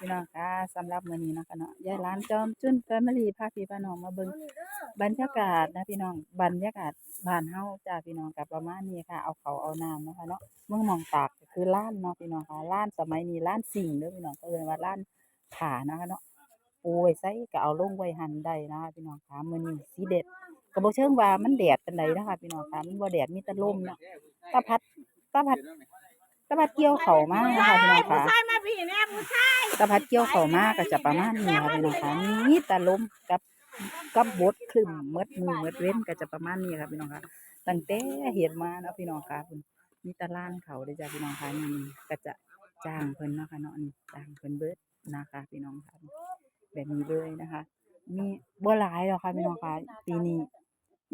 พี่น้องค่ะสำหรับมื้อนี้เนาะค่ะเนาะยายร้านจอมจุนแฟมิลี่พาพี่พาน้องมาเบิ่งบรรยากาศนะพี่น้องบรรยากาศบ้านเฮาจ้าพี่น้องกับประมาณนี้ค่ะ เอาเขาเอาน้ำเนาะค่ะเนาะเมืองมองตากก็คือร้านเนาะพี่น้องค่ะร้านสมัยนี้ร้านสิ่งเด้อพี่น้องก็เอิ้นว่าร้านขานะคะเนาะปูไว้ใส่ก็เอาลงไว้หั่นได้นะคะพี่น้องค่ะมื้อนี้สีเด็ดก็บ่เชิงว่ามันแดดปานใดนะคะพี่น้องค่ะมันบ่แดดมีแต่ลมเนาะตะพัดตะพัด ตะพัดเกี่ยวเข้าวมานะคะพี่น้องค่ะผู้ชายมาพี่แน่ผู้ชายตะพัดเกี่ยวเข้ามาก็จะประมาณนี้ค่ะพี่น้องค่ะมีแต่ลมกับกับบดคลึมเมดมือเมดเว้นก็จะประมาณนี้ค่ะพี่น้องค่ะตั้งแต่เห็นมาเนาะพี่น้องค่ะคุณมีแตะล้านเขาเด้อจ้ะพี่น้องค่ะนี่ก็จะจ้างเพิ่นเนาะค่ะเนาะนี่จ้างเพิ่นเบิดนะคะพี่น้องค่ะแบบนี้เลยนะคะ มีบ่หลายหรอกค่ะพี่น้องค่ะปีนี้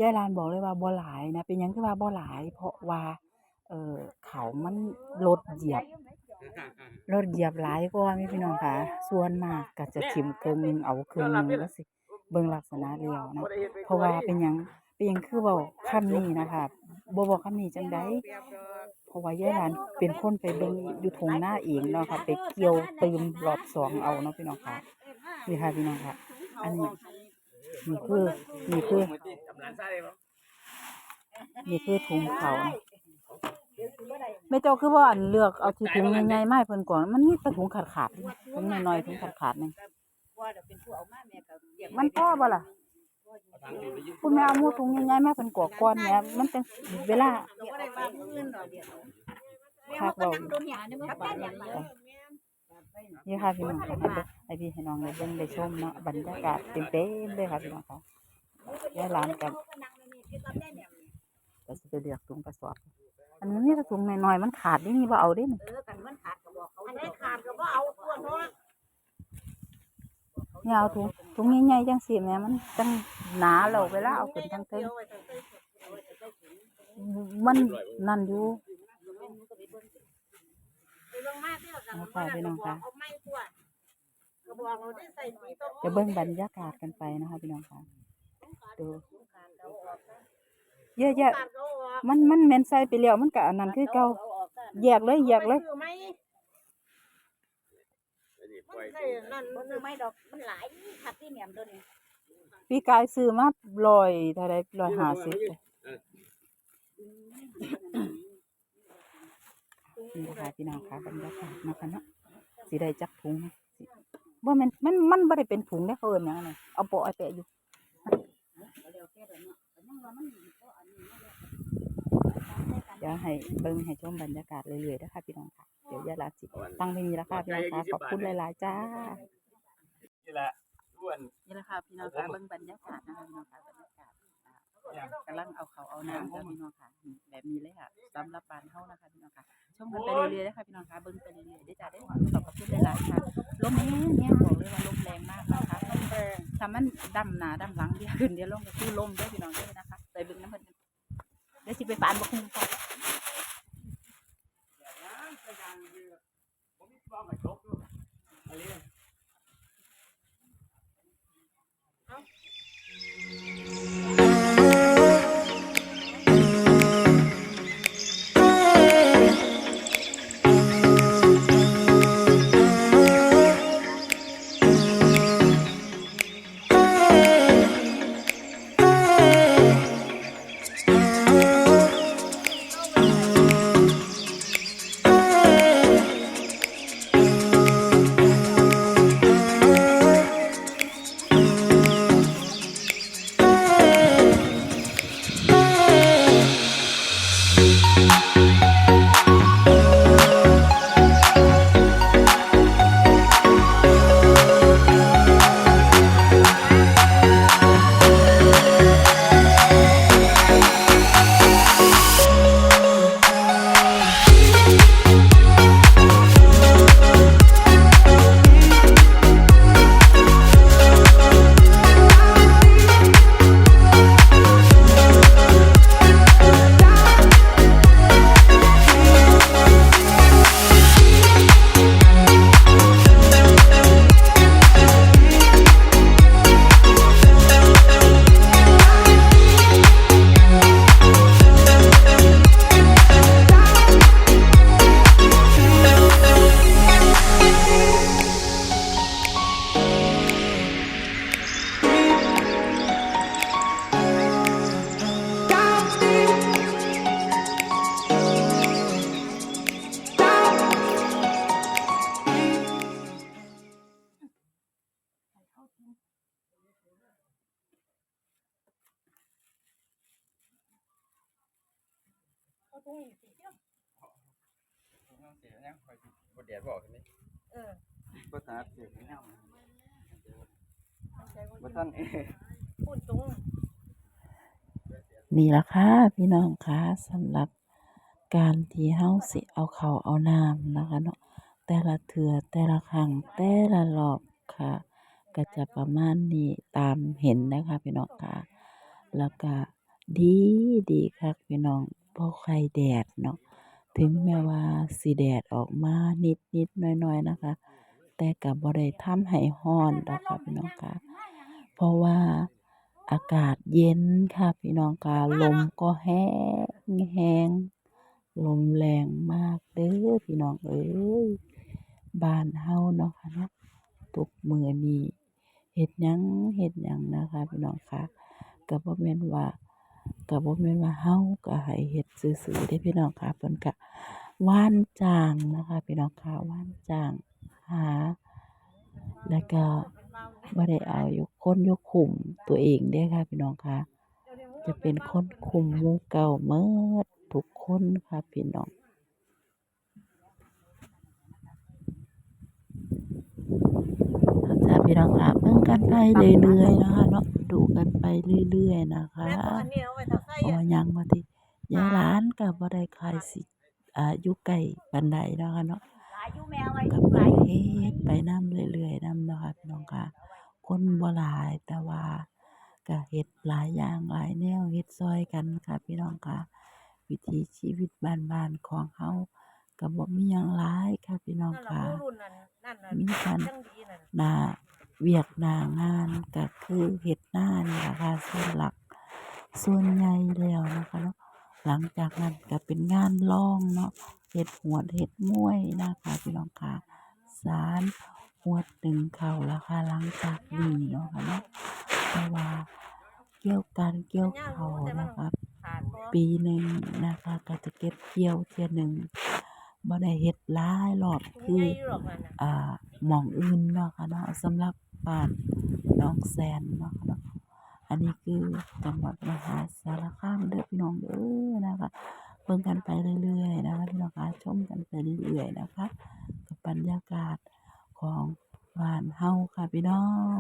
ยายลานบอกเลยว่าบ่หลายนะเป็นหยังคือว่าบ่หลาย เพราะว่า เออเขามันรถเหยียบรถเหยียบหลายกว่าแม่พี่น้องค่ะ ส่วนมากก็จะทิ่มเครื่องหนึงเอาเครื่องหนึงแล้วสิเบิ่งลักษณะแล้วนะเพราะว่าเป็นหยังเป็นหยังคือเว้าคำนี้นะคะบ่บอกคำนี้จังไดเพราะว่ายายหลานเป็นคนไปเบิ่งอยู่ทงหน้าเองเนาะค่ะ ไปเกี่ยวตืมรอบสองเอาเนาะพี่น้องค่ะนี่ค่ะพี่น้องค่ะ อันนี้นี่คือนี่คือนี่คือถุงเขา แม่เจ้าคือว่าอันเลือกเอาที่ถุงใหญ่ๆมาให้เพิ่นก่อน มันมีแต่ถุงขาดๆนี่ถุงน้อยๆถุงขาดๆนี่ว่าเดี๋ยวเป็นผู้เอามาแม่ก็เรียกมันพอบ่ล่ะคุณแม่เอาหมูถุงใหญ่ๆมาเป็นกวกก้อนเนี่ยมันเป็นเวลาเดี๋ยวบ่ได้ว่าเงินดอกเดียวคักเว้าอยู่โดนหยาเนี่ยมันก็บาดอย่างเดียวนี่ค่ะพี่น้องค่ะให้พี่ให้น้องได้เบิ่งได้ชมเนาะบรรยากาศเต็มๆเลยค่ะพี่น้องค่ะยายหลานกับก็สิไปเลือกถุงกระสอบ อันนี้มีแต่ถุงน้อยๆมันขาดนี่นี่บ่เอาเด้นี่เออกันมันขาดก็บอกเขาอันนี้ขาดก็บ่เอาตัวเนาะเนี่ยเอาถุงถุงใหญ่ๆจังซี่แหม่มันจังหนาแล้วเวลาเอาขึ้นทั้งเทิงมันนั่นอยู่ไปลงมาเที่ยวกันเอาค่ะพี่น้องค่ะเอาไม้ตัวก็บอกเราได้ใส่สีต้นจะเบิ่งบรรยากาศกันไปนะคะพี่น้องค่ะดู เยอะแยะขาดก็ออกมันมันแม่นใส่ไปแล้วมันก็อันนั้นคือเก่าแยกเลยแยกเลยซื้อไหมมันใส่นั่นมันซื้อไหมดอกมันหลายขัดที่เหนียมตัวนี้พี่กายซื้อมาลอยเท่าไรลอยหาสิบนี่ค่ะพี่น้องค่ะบรรยากาศนะคะเนาะสิได้จักถุงสิบ่แม่นมันมันบ่ได้เป็นถุงได้อเขาเอิ้นหยังไงเอาโปะไอ้แปะอยู่ ดี๋ยวให้เบิ่งให้ชมบรรยากาศเรื่อยๆนะคะพี่น้องค่ะเดี๋ยวยาลาสิตั้งเพลงนี้แล้วค่ะพี่น้องค่ะขอบคุณหลายๆจ้านี่แหละอ้วนนี่แหละค่ะพี่น้องค่ะเบิ่งบรรยากาศนะคะพี่น้องค่ะบรรยากาศอ่ากำลังเอาเขาวเอาน้ำค่ะพี่น้องค่ะนี่แบบนี้เลยค่ะสำหรับบ้านเฮานะคะพี่น้องค่ะชมกันไปเรื่อยๆนะคะพี่น้องค่ะเบิ่งไปเรื่อยๆได้อจ้าได้อขอบพระคุณหลายๆค่ะลมแห้งแห้งบอกเลยว่าลมแรงมากนะคะลมแรงถ้ามันดำหน้าดำหลังเดียวขึ้นเดียวลงก็คือลมเด้อพี่น้องเด้อนะคะไปเบิ่งน้ำเพิ่นกันเดี๋ยวสิไปปานบ่คุ้มค่ะผมมีความ หมายจบด้ยอะไรเนี่ย ถุงอีกสิเจ้าเสียยังคอยบดแดดบอกใช่ไหมเออภาษาเสียงไม่เน่าใส่บ่ท่านเอพูดตรงนี่ละค่ะพี่น้องค่ะสำหรับการที่เฮาสิเอาเขาเอาน้ำนะคะเนาะแต่ละเทื่อแต่ละครั้งแต่ละรอบค่ะ ก็จะประมาณนี้ตามเห็นนะคะพี่น้องค่ะ แล้วก็ดีดีคักพี่น้อง บ่ใครแดดเนาะ ถึงแม้ว่าสิแดดออกมานิดๆหน่อยๆนะคะ แต่ก็บ่ได้ทำให้ร้อนดอกค่ะพี่น้องค่ะ เพราะว่าอากาศเย็นค่ะพี่น้องค่ะ ลมก็แห้งแห้ง ลมแรงมากเด้อพี่น้องเอ้ย บ้านเฮาเนาะค่ะเนาะทุกมื้อนี้เฮ็ดหยังเฮ็ดหยังนะคะพี่น้องค่ะก็บ่แม่นว่า กับ่แม่นว่าเฮาก็ให้เฮ็ดซื่อๆได้พี่น้องค่ะเพิ่นก็ว่านจางนะคะ พี่น้องค่ะว่านจางหา แล้วก็บ่ได้เอาอยู่คนอยู่คุมตัวเองเด้ค่ะ พี่น้องค่ะ จะเป็นคนคุมหมู่เก่าเมิดทุกคนค่ะพี่น้องจ้า พี่น้องค่ะเบิ่งกันไปเรื่อยๆนะคะเนาะดูกันไปเรื่อยๆนะคะแม่ก็อันนี้เอาไว้ถ้าใส่เพราะอะว่ายังมาติยายหลานก็บ่ได้คายสิอ่าอยู่ใกล้ปานใดเนาะค่ะเนาะหลายอยู่แมวไว้ก็หไปลายเฮ็ดไปนํเรื่อยๆนํเนาะค่ะพี่น้องค่ะคนบ่หลายแต่ว่าก็เฮ็ดหลายอย่างหลายแนวเฮ็ดซอยกันค่ะพี่น้องค่ะ วิถีชีวิตบ้านๆของเฮาก็บ่มีหยังหลายค่ะพี่น้องนั่นล่ะค่ะผู้รุ่นนั้นนั่นน่ะมีกันจังดีนั่นหน้า เวียกหน้างานก็คือเฮ็ดนานี่ล่ะค่ะส่วนหลัก ส่วนใหญ่แล้วนะคะเนาะหลังจากนั้นก็เป็นงานร้องเนาะเฮ็ดหวดเฮ็ดมวยนะคะพี่น้องค่ะสารหวดตึงเข่าแล้วค่ะหลังจากนี้เนาะค่ะเนาะเพราะว่าเกี่ยวการเกี่ยวเข่านะคะปีหนึ่งนะคะก็จะเก็บเกี่ยวเทื่อหนึ่งบ่ได้เฮ็ดหลายรอบคือญ่อยู่หรอกนั่นน่ะอ่าหม่องอื่นเนาะค่ะเนาะสำหรับ บ้านน้องแซนเนาะค่ะเนาะอันนี้คือจังหวัดมหาสารคามเด้อพี่น้องเด้อนะคะเบิ่งกันไปเรื่อยๆนะคะพี่น้องคะชมกันไปเรื่อยๆนะคะกับบรรยากาศของบ้านเฮาค่ะพี่น้อง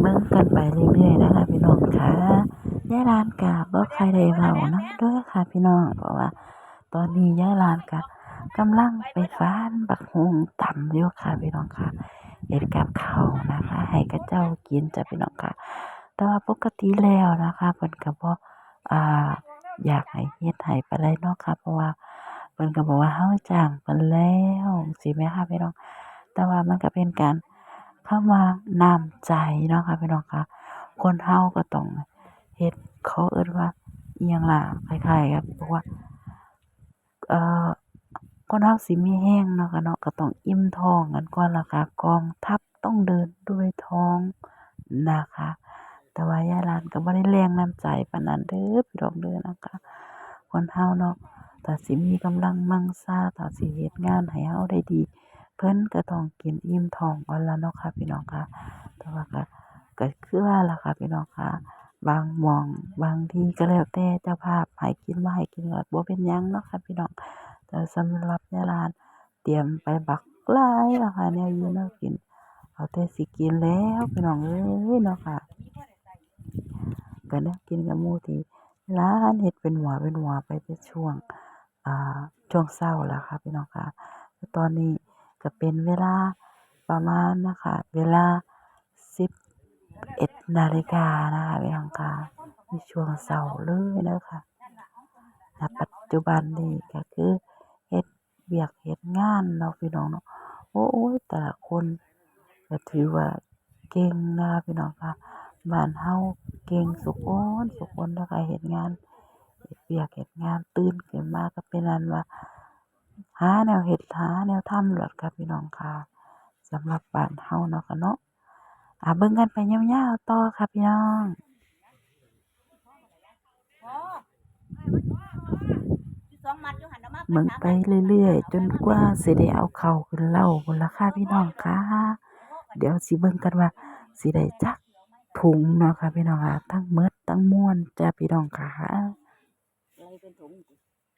เบิ่งกันไปเรื่อยๆนะคะพี่น้องค่ะยายลานกะบ่ใครได้เว้านํเด้อค่ะพี่น้องเพราะว่า ตอนนี้ยายลานกะกำลังไปฟ้านบักฮุงต่ำอยู่ค่ะพี่น้องค่ะเฮ็ดกับข้าวนะคะ ให้กับเจ้ากินจ้ะพี่น้องค่ะ แต่ว่าปกติแล้วนะคะเพิ่นก็บ่อ่าอยากให้เฮ็ดให้ปานใดเนาะค่ะเพราะว่า พิ่นก็บอกว่าเฮาจ้างเพิ่นแล้วสิแม่ค่ะพี่น้อง แต่ว่ามันก็เป็นการคำว่าน้ำใจเนาะค่ะพี่น้องค่ะ คนเฮาก็ต้องเฮ็ดเขาเอิ้นว่าอิหยังล่ะคล้ายๆกับบอกว่าเอ่อคนเฮาสิมีแรงเนาะค่ะเนาะก็ต้องอิ่มท้องกันก่อนล่ะค่ะกองทัพต้องเดินด้วยท้องนะคะ แต่ว่ายายลานก็บ่ได้แรงน้ำใจปานนั้นเด้อพี่น้องเด้อนะคะคนเฮาเนาะ ถ้าสิมีกำลังมั่งซาถ้าสิเฮ็ดงานให้เฮาได้ดี เพิ่นก็ต้องกินอิ่มท้องก่อนละเนาะค่ะพี่น้องค่ะ แต่ว่าก็ก็คือว่าล่ะค่ะพี่น้องค่ะ บางหมองบางทีก็แล้วแต่เจ้าภาพให้กินบ่ให้กินก็บ่เป็นหยังเนาะค่ะพี่น้อง แต่สำหรับยาลานเตรียมไปบักหลายล้วค่ะแนวอยู่แนวกิน เอาแต่สิกินแล้วพี่น้องเอ้ยเนาะค่ะก็แนวกินกับหมู่ที่ร้านเฮ็ดเป็นหัวเป็นหัวไปเป็นช่วง อ่าช่วงเช้าแล้วค่ะพี่น้องค่ะ ตอนนี้ก็เป็นเวลาประมาณนะคะ เวลา11นาฬิกานะคะพี่น้องค่ะในช่วงเช้าเลยนะคะณปัจจุบันนี้ก็คือเฮ็ดเวียกเฮ็ดงานเนาะพี่น้องเนาะโอ้ยแต่ละคนก็ถือว่าเก่งนะคะพี่น้องค่ะบ้านเฮาเก่งสุคนสุคนแล้วก็เฮ็ดงาน ฮ็ดเวียกเฮ็ดงาน ตื่นขึ้นมาก็เป็นอันว่า หาแนวเฮ็ด หาแนวทำโลดค่ะพี่น้องค่ะ สำหรับบ้านเฮาเนาะค่ะเนาะ อ่า เบิ่งกันไปยาวๆต่อค่ะพี่น้องสองมัดอนเบิ่งไปเรื่อยๆ จนกว่าสิได้เอาเข้าขึ้นเล้าพุ่นล่ะค่ะพี่น้องค่ะ เดี๋ยวสิเบิ่งกันว่าสิได้จักถุงเนาะค่ะพี่น้องค่ะ ทั้งหมดทั้งมวลจ้ะพี่น้องค่ะ เป็นถุง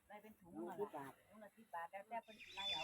อะไรเป็นถุงละสิบบาทถุงละสิบบาทแล้วแต่เป็นไรเอา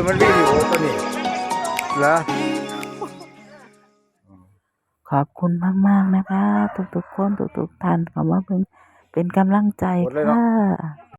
ยมันวิ่งอยู่ตัวนี้เหรอขอบคุณมากมากนะคะ ทุกๆคนทุกๆท่านขอมาเบิ่งเป็นกำลังใจค่ะ